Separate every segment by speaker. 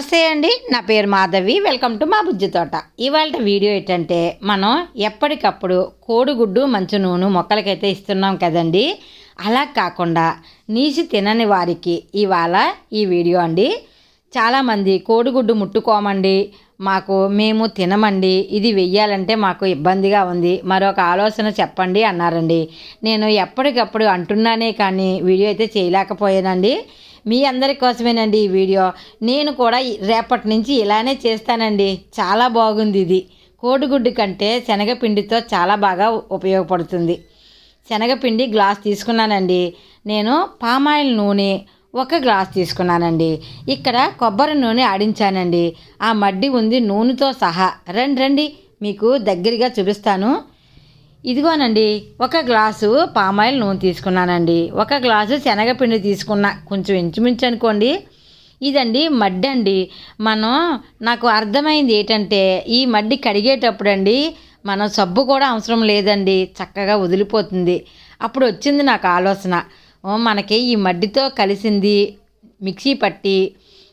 Speaker 1: నమస్తే అండి. నా పేరు మాధవి. వెల్కమ్ టు మా బుజ్జి తోట. ఇవాళ వీడియో ఏంటంటే మనం ఎప్పటికప్పుడు కోడిగుడ్డు మంచు నూనె మొక్కలకైతే ఇస్తున్నాం కదండి. అలా కాకుండా నీసి తినని వారికి ఇవాళ ఈ వీడియో అండి. చాలామంది కోడిగుడ్డు ముట్టుకోమండి మాకు మేము తినమండి ఇది వెయ్యాలంటే మాకు ఇబ్బందిగా ఉంది మరొక ఆలోచన చెప్పండి అన్నారండి. నేను ఎప్పటికప్పుడు అంటున్నానే కానీ వీడియో అయితే చేయలేకపోయానండి. మీ అందరి కోసమేనండి ఈ వీడియో. నేను కూడా రేపటి నుంచి ఇలానే చేస్తానండి. చాలా బాగుంది ఇది. కోడిగుడ్డు కంటే శనగపిండితో చాలా బాగా ఉపయోగపడుతుంది. శనగపిండి గ్లాస్ తీసుకున్నానండి. నేను పామాయిల్ నూనె ఒక గ్లాస్ తీసుకున్నానండి. ఇక్కడ కొబ్బరి నూనె ఆడించానండి. ఆ మడ్డి ఉంది నూనెతో సహా. రండి రండి. మీకు దగ్గరగా చూపిస్తాను. ఇదిగోనండి ఒక గ్లాసు పామాయిల్ నూనె తీసుకున్నానండి. ఒక గ్లాసు శనగపిండి తీసుకున్నా. కొంచెం ఇంచుమించు అనుకోండి. ఇదండి మడ్డి అండి మనం నాకు అర్థమైంది ఏంటంటే ఈ మడ్డి కడిగేటప్పుడు అండి మనం సబ్బు కూడా అవసరం లేదండి. చక్కగా వదిలిపోతుంది. అప్పుడు వచ్చింది నాకు ఆలోచన. మనకి ఈ మడ్డితో కలిసింది మిక్సీ పట్టి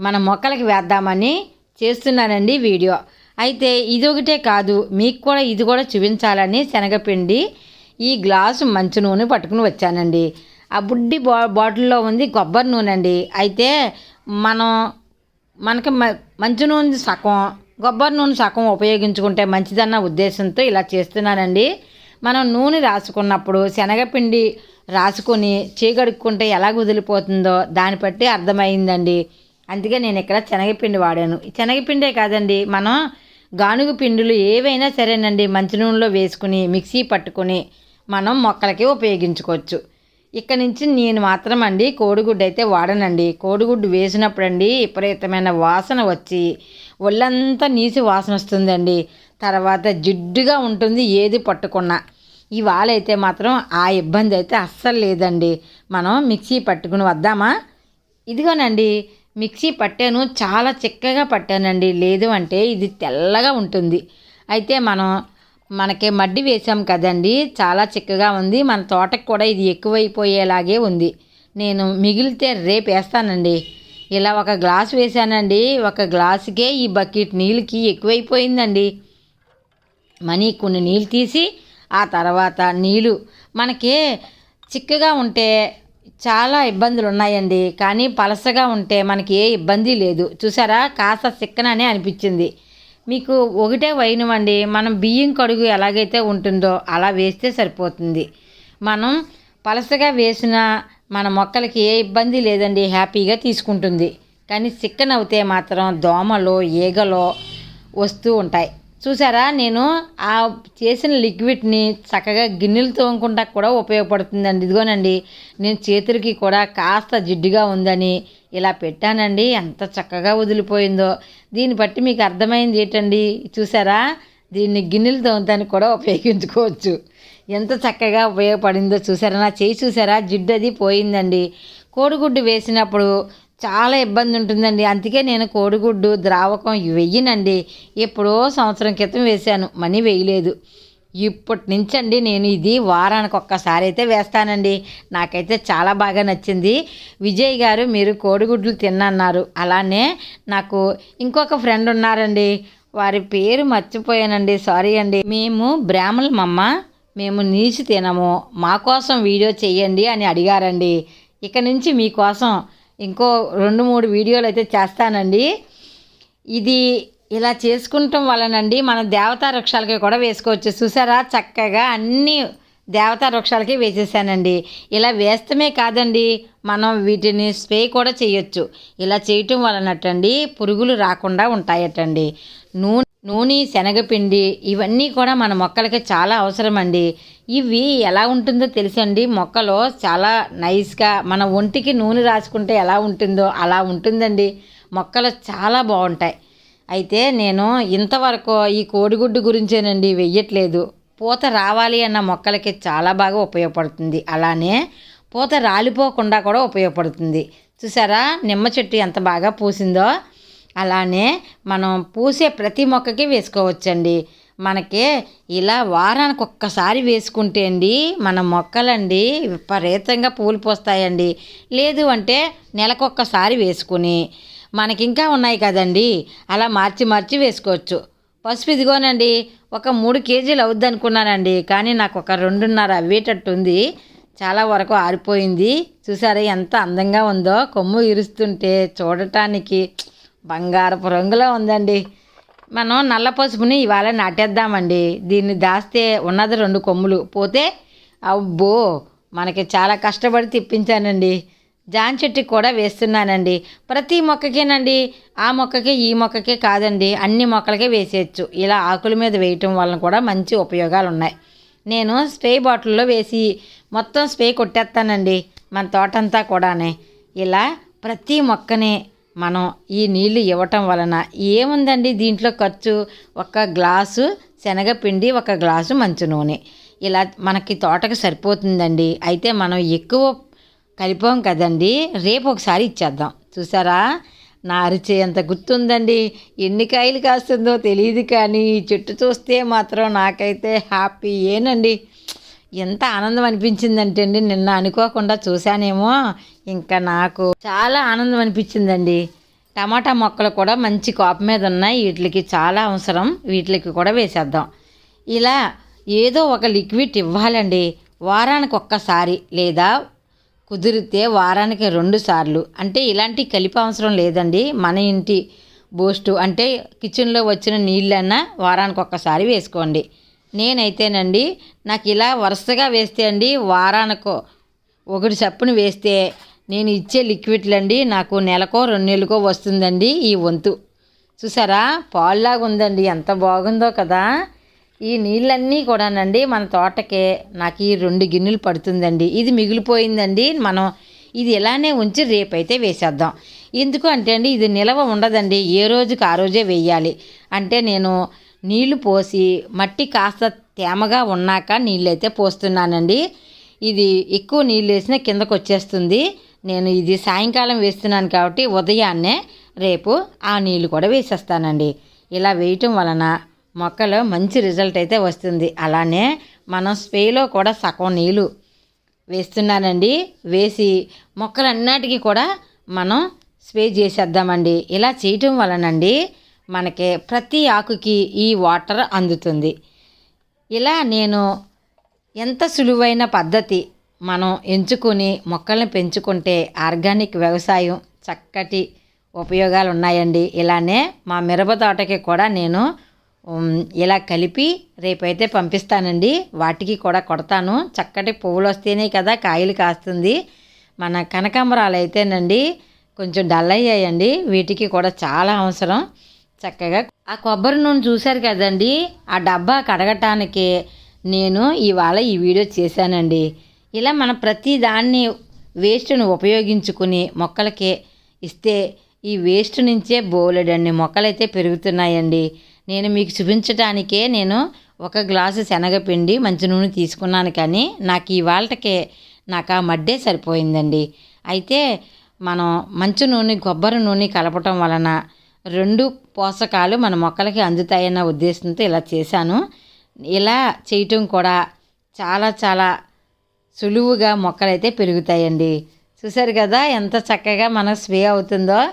Speaker 1: మన మొక్కలకి వేద్దామని చేస్తున్నానండి వీడియో. అయితే ఇది ఒకటే కాదు మీకు కూడా ఇది కూడా చూపించాలని శనగపిండి ఈ గ్లాసు మంచి నూనె పట్టుకుని వచ్చానండి. ఆ బుడ్డి బా బాటిల్లో ఉంది కొబ్బరి నూనె అండి అయితే మనం మనకి మ నూనె సగం కొబ్బరి నూనె సగం ఉపయోగించుకుంటే మంచిదన్న ఉద్దేశంతో ఇలా చేస్తున్నానండి. మనం నూనె రాసుకున్నప్పుడు శనగపిండి రాసుకొని చీకడుక్కుంటే ఎలా వదిలిపోతుందో దాన్ని బట్టి అర్థమైందండి. అందుకే నేను ఇక్కడ శనగపిండి వాడాను. శనగపిండే కాదండి మనం గానుగ పిండిలు ఏవైనా సరేనండి మంచి నూనెలో వేసుకుని మిక్సీ పట్టుకొని మనం మొక్కలకి ఉపయోగించుకోవచ్చు. ఇక్కడ నుంచి నేను మాత్రం అండి కోడిగుడ్డు అయితే వాడనండి. కోడిగుడ్డు వేసినప్పుడు అండి విపరీతమైన వాసన వచ్చి ఒళ్ళంతా నీసి వాసన వస్తుందండి. తర్వాత జిడ్డుగా ఉంటుంది ఏది పట్టుకున్నా. ఇవాళైతే మాత్రం ఆ ఇబ్బంది అయితే అస్సలు లేదండి. మనం మిక్సీ పట్టుకుని వద్దామా? ఇదిగోనండి మిక్సీ పట్టాను చాలా చిక్కగా పట్టానండి. లేదు అంటే ఇది తెల్లగా ఉంటుంది. అయితే మనం మనకి మడ్డి వేసాం కదండి చాలా చిక్కగా ఉంది. మన తోటకు కూడా ఇది ఎక్కువైపోయేలాగే ఉంది. నేను మిగిలితే రేపు వేస్తానండి. ఇలా ఒక గ్లాస్ వేసానండి. ఒక గ్లాసుకే ఈ బకెట్ నీళ్ళకి ఎక్కువైపోయిందండి. మనీ కొన్ని నీళ్ళు తీసి ఆ తర్వాత నీళ్ళు. మనకి చిక్కగా ఉంటే చాలా ఇబ్బందులు ఉన్నాయండి కానీ పలసగా ఉంటే మనకి ఏ ఇబ్బంది లేదు. చూసారా? కాస్త చిక్కననే అనిపించింది. మీకు ఒకటే వైనమండి మనం బియ్యం కడుగు ఎలాగైతే ఉంటుందో అలా వేస్తే సరిపోతుంది. మనం పలసగా వేసిన మన మొక్కలకి ఏ ఇబ్బంది లేదండి. హ్యాపీగా తీసుకుంటుంది. కానీ సిక్కనవుతే మాత్రం దోమలు ఈగలు వస్తూ ఉంటాయి. చూసారా? నేను ఆ చేసిన లిక్విడ్ని చక్కగా గిన్నెలు తోముకుంటా కూడా ఉపయోగపడుతుందండి. ఇదిగోనండి నేను చేతులకి కూడా కాస్త జిడ్డుగా ఉందని ఇలా పెట్టానండి. ఎంత చక్కగా వదిలిపోయిందో. దీన్ని బట్టి మీకు అర్థమైంది ఏంటండి? చూసారా? దీన్ని గిన్నెలు తోమటానికి కూడా ఉపయోగించుకోవచ్చు. ఎంత చక్కగా ఉపయోగపడిందో చూసారా? నా చేయి చూసారా? జిడ్డు అది పోయిందండి. కోడిగుడ్డు వేసినప్పుడు చాలా ఇబ్బంది ఉంటుందండి. అందుకే నేను కోడిగుడ్డు ద్రావకం వెయ్యనండి. ఎప్పుడో సంవత్సరం క్రితం వేశాను. మనీ వేయలేదు. ఇప్పటి నుంచి అండి నేను ఇది వారానికి ఒక్కసారి అయితే వేస్తానండి. నాకైతే చాలా బాగా నచ్చింది. విజయ్ గారు మీరు కోడిగుడ్లు తిన్నన్నారు. అలానే నాకు ఇంకొక ఫ్రెండ్ ఉన్నారండి. వారి పేరు మర్చిపోయానండి. సారీ అండి. మేము బ్రాహ్మణులమమ్మ మేము నీచు తినము. మా కోసం వీడియో చేయండి అని అడిగారండి. ఇక నుంచి మీకోసం ఇంకో రెండు మూడు వీడియోలు అయితే చేస్తానండి. ఇది ఇలా చేసుకుంటాం వలనండి మన దేవతా వృక్షాలకి కూడా వేసుకోవచ్చు. చూసారా? చక్కగా అన్ని దేవతా వృక్షాలకి వేసేసానండి. ఇలా వేస్తమే కాదండి మనం వీటిని స్ప్రే కూడా చేయొచ్చు. ఇలా చేయటం వలనటండి పురుగులు రాకుండా ఉంటాయటండి. నూనె నూనె శనగపిండి ఇవన్నీ కూడా మన మొక్కలకి చాలా అవసరం అండి ఇవి ఎలా ఉంటుందో తెలుసండి. మొక్కలు చాలా నైస్గా మన ఒంటికి నూనె రాసుకుంటే ఎలా ఉంటుందో అలా ఉంటుందండి. మొక్కలు చాలా బాగుంటాయి. అయితే నేను ఇంతవరకు ఈ కోడిగుడ్డు గురించేనండి వెయ్యట్లేదు. పూత రావాలి అన్న మొక్కలకి చాలా బాగా ఉపయోగపడుతుంది. అలానే పూత రాలిపోకుండా కూడా ఉపయోగపడుతుంది. చూసారా? నిమ్మ చెట్టు ఎంత బాగా పూసిందో. అలానే మనం పూసే ప్రతి మొక్కకి వేసుకోవచ్చండి. మనకి ఇలా వారానికి ఒక్కసారి వేసుకుంటే అండి మన మొక్కలండి విపరీతంగా పూలు పోస్తాయండి. లేదు అంటే నెలకొక్కసారి వేసుకుని మనకి ఇంకా ఉన్నాయి కదండి అలా మార్చి మార్చి వేసుకోవచ్చు. పసుపు ఇదిగోనండి ఒక మూడు కేజీలు అవుద్ది అనుకున్నానండి కానీ నాకు ఒక రెండున్నర అవ్వేటట్టు ఉంది చాలా వరకు ఆరిపోయింది. చూసారా ఎంత అందంగా ఉందో కొమ్ము ఇరుస్తుంటే చూడటానికి బంగారపు రంగులో ఉందండి. మనం నల్ల పసుపుని ఇవాళ నాటేద్దామండి. దీన్ని దాస్తే ఉన్నది రెండు కొమ్ములు. పోతే అబ్బో మనకి చాలా కష్టపడి తిప్పించానండి. జాన్ చెట్టుకి కూడా వేస్తున్నానండి. ప్రతి మొక్కకేనండి. ఆ మొక్కకి ఈ మొక్కకే కాదండి. అన్ని మొక్కలకే వేసేయచ్చు. ఇలా ఆకుల మీద వేయటం వలన కూడా మంచి ఉపయోగాలు ఉన్నాయి నేను స్ప్రే బాటిల్లో వేసి మొత్తం స్ప్రే కొట్టేస్తానండి. మన తోటంతా కూడానే. ఇలా ప్రతి మొక్కని మనం ఈ నీళ్ళు ఇవ్వటం వలన ఏముందండి దీంట్లో ఖర్చు? ఒక గ్లాసు శనగపిండి ఒక గ్లాసు మంచి నూనె. ఇలా మనకి తోటకు సరిపోతుందండి. అయితే మనం ఎక్కువ కలిపాం కదండి. రేపు ఒకసారి ఇచ్చేద్దాం. చూసారా? నా అరిచే ఎంత గుర్తుందండి. ఎన్ని కాయలు కాస్తుందో తెలియదు కానీ ఈ చెట్టు చూస్తే మాత్రం నాకైతే హ్యాపీ ఏనండి. ఎంత ఆనందం అనిపించిందంటే అండి నిన్న అనుకోకుండా చూశానేమో. ఇంకా నాకు చాలా ఆనందం అనిపించిందండి. టమాటా మొక్కలు కూడా మంచి కోప మీద ఉన్నాయి. వీటికి చాలా అవసరం. వీటికి కూడా వేసేద్దాం. ఇలా ఏదో ఒక లిక్విడ్ ఇవ్వాలండి. వారానికి ఒక్కసారి లేదా కుదిరితే వారానికి రెండు సార్లు. అంటే ఇలాంటి కలిపి అవసరం లేదండి. మన ఇంటి బూస్టు అంటే కిచెన్లో వచ్చిన నీళ్ళన్నా వారానికి ఒక్కసారి వేసుకోండి. నేనైతేనండి నాకు ఇలా వరుసగా వేస్తే అండి వారానికో ఒకటి చప్పున వేస్తే నేను ఇచ్చే లిక్విడ్లండి నాకు నెలకో రెండు నెలలకో వస్తుందండి ఈ వంతు. చూసారా? పాల్లాగా ఉందండి ఎంత బాగుందో కదా? ఈ నీళ్ళన్నీ కూడానండి మన తోటకే నాకు ఈ రెండు గిన్నెలు పడుతుందండి. ఇది మిగిలిపోయిందండి మనం ఇది ఇలానే ఉంచి రేపైతే వేసేద్దాం. ఎందుకు అంటే అండి ఇది నిలవ ఉండదండి ఏ రోజుకి ఆ రోజే వేయాలి. అంటే నేను నీళ్ళు పోసి మట్టి కాస్త తేమగా ఉన్నాక నీళ్ళైతే పోస్తున్నానండి. ఇది ఎక్కువ నీళ్ళు వేసినా కిందకు వచ్చేస్తుంది నేను ఇది సాయంకాలం వేస్తున్నాను కాబట్టి ఉదయాన్నే రేపు ఆ నీళ్ళు కూడా వేసేస్తానండి. ఇలా వేయటం వలన మొక్కలో మంచి రిజల్ట్ అయితే వస్తుంది. అలానే మనం స్ప్రేలో కూడా సగం నీళ్ళు వేస్తున్నానండి. వేసి మొక్కలన్నిటికీ కూడా మనం స్ప్రే చేసేద్దామండి. ఇలా చేయటం వలనండి మనకి ప్రతి ఆకుకి ఈ వాటర్ అందుతుంది. ఇలా నేను ఎంత సులువైన పద్ధతి మనం ఎంచుకొని మొక్కల్ని పెంచుకుంటే ఆర్గానిక్ వ్యవసాయం చక్కటి ఉపయోగాలు ఉన్నాయండి ఇలానే మా మిరప తోటకి కూడా నేను ఇలా కలిపి రేపైతే పంపిస్తానండి. వాటికి కూడా కొడతాను. చక్కటి పువ్వులు వస్తేనే కదా కాయలు కాస్తుంది. మన కనకాంబరాలు అయితేనండి కొంచెం డల్ అయ్యాయండి. వీటికి కూడా చాలా అవసరం. చక్కగా ఆ కొబ్బరి నూనె చూశారు కదండి. ఆ డబ్బా కడగటానికి నేను ఇవాళ ఈ వీడియో చేశానండి. ఇలా మనం ప్రతి దాన్ని వేస్ట్ను ఉపయోగించుకుని మొక్కలకి ఇస్తే ఈ వేస్ట్ నుంచే బోలెడన్ని మొక్కలైతే పెరుగుతున్నాయండి. నేను మీకు చూపించడానికే నేను ఒక గ్లాసు శనగపిండి మంచి నూనె తీసుకున్నాను కానీ నాకు ఇవాళకే నాకు ఆ మడ్డే సరిపోయిందండి. అయితే మనం మంచి నూనె కొబ్బరి నూనె కలపటం వలన రెండు పోషకాలు మన మొక్కలకి అందుతాయన్న ఉద్దేశంతో ఇలా చేశాను. ఇలా చేయటం కూడా చాలా చాలా సులువుగా మొక్కలైతే పెరుగుతాయండి. చూసారు కదా ఎంత చక్కగా మన స్వే అవుతుందో?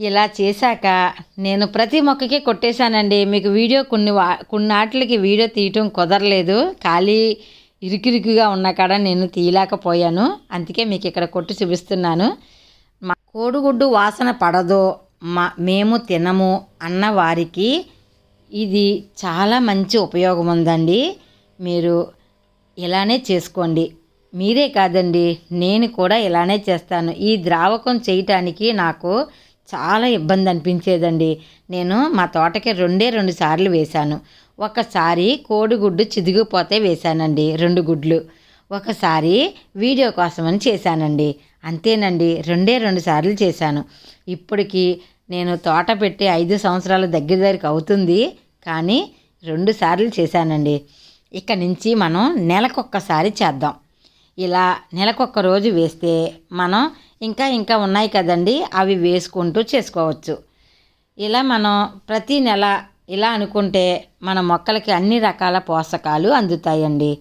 Speaker 1: ఇలా చేశాక నేను ప్రతి మొక్కకి కొట్టేశానండి. మీకు వీడియో కొన్ని వా కొన్నాటికి వీడియో తీయటం కుదరలేదు. ఖాళీ ఇరుకిరుకుగా ఉన్న కాడ నేను తీయలేకపోయాను. అందుకే మీకు ఇక్కడ కొట్టి చూపిస్తున్నాను. మా కోడిగుడ్డు వాసన పడదో. మా మేము తినము అన్న వారికి ఇది చాలా మంచి ఉపయోగం ఉందండి. మీరు ఇలానే చేసుకోండి. మీరే కాదండి నేను కూడా ఇలానే చేస్తాను. ఈ ద్రావకం చేయటానికి నాకు చాలా ఇబ్బంది అనిపించేదండి. నేను మా తోటకి రెండే రెండు సార్లు వేశాను. ఒకసారి కోడిగుడ్డు చిదిగిపోతే వేశానండి రెండు గుడ్లు. ఒకసారి వీడియో కోసమని చేశానండి. అంతేనండి రెండే రెండు సార్లు చేశాను. ఇప్పటికి నేను తోట పెట్టి ఐదు సంవత్సరాల దగ్గర దగ్గరికి అవుతుంది కానీ రెండు సార్లు చేశానండి. ఇక నుంచి మనం నెలకొక్కసారి చేద్దాం. ఇలా నెలకొక్క రోజు వేస్తే మనం ఇంకా ఇంకా ఉన్నాయి కదండి అవి వేసుకుంటూ చేసుకోవచ్చు. ఇలా మనం ప్రతి నెల ఇలా అనుకుంటే మన మొక్కలకి అన్ని రకాల పోషకాలు అందుతాయండి.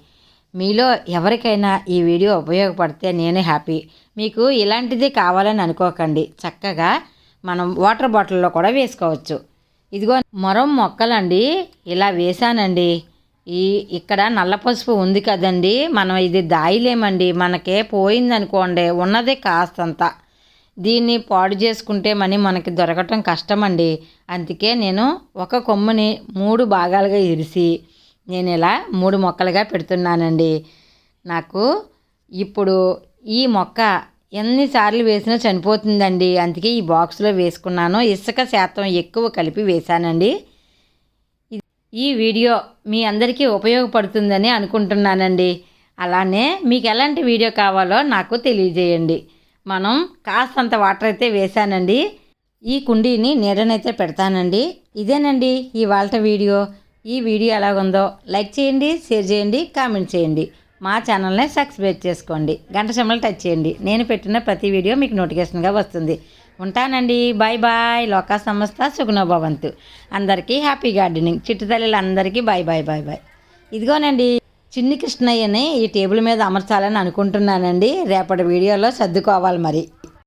Speaker 1: మీలో ఎవరికైనా ఈ వీడియో ఉపయోగపడితే నేను హ్యాపీ. మీకు ఇలాంటిది కావాలని అనుకోకండి. చక్కగా మనం వాటర్ బాటిల్లో కూడా వేసుకోవచ్చు. ఇదిగో మరో మొక్కలండి. ఇలా వేశానండి. ఈ ఇక్కడ నల్ల పసుపు ఉంది కదండి. మనం ఇది దాయలేమండి. మనకే పోయిందనుకోండి ఉన్నది కాస్తంత. దీన్ని పాడు చేసుకుంటే మనీ మనకి దొరకటం కష్టమండి. అందుకే నేను ఒక కొమ్ముని మూడు భాగాలుగా ఇరిసి నేను ఇలా మూడు మొక్కలుగా పెడుతున్నానండి. నాకు ఇప్పుడు ఈ మొక్క ఎన్నిసార్లు వేసినా చనిపోతుందండి. అందుకే ఈ బాక్స్లో వేసుకున్నాను. ఇసుక శాతం ఎక్కువ కలిపి వేశానండి. ఈ వీడియో మీ అందరికీ ఉపయోగపడుతుందని అనుకుంటున్నానండి. అలానే మీకు ఎలాంటి వీడియో కావాలో నాకు తెలియజేయండి. మనం కాస్తంత వాటర్ అయితే వేశానండి. ఈ కుండీని నీడనైతే పెడతానండి. ఇదేనండి ఈ వాళ్ళ వీడియో. ఈ వీడియో ఎలాగుందో లైక్ చేయండి షేర్ చేయండి కామెంట్ చేయండి. మా ఛానల్ని సబ్స్క్రైబ్ చేసుకోండి. గంట చెమ్మలు టచ్ చేయండి. నేను పెట్టిన ప్రతి వీడియో మీకు నోటిఫికేషన్గా వస్తుంది. ఉంటానండి. Bye bye. లోకా సంస్థ సుగుణభవంతు. అందరికీ హ్యాపీ గార్డెనింగ్. చిట్టుతల్లిలు అందరికీ బాయ్ బాయ్ బాయ్ బాయ్. ఇదిగోనండి చిన్ని కృష్ణయ్యని ఈ టేబుల్ మీద అమర్చాలని అనుకుంటున్నానండి. రేపటి వీడియోలో సర్దుకోవాలి మరి.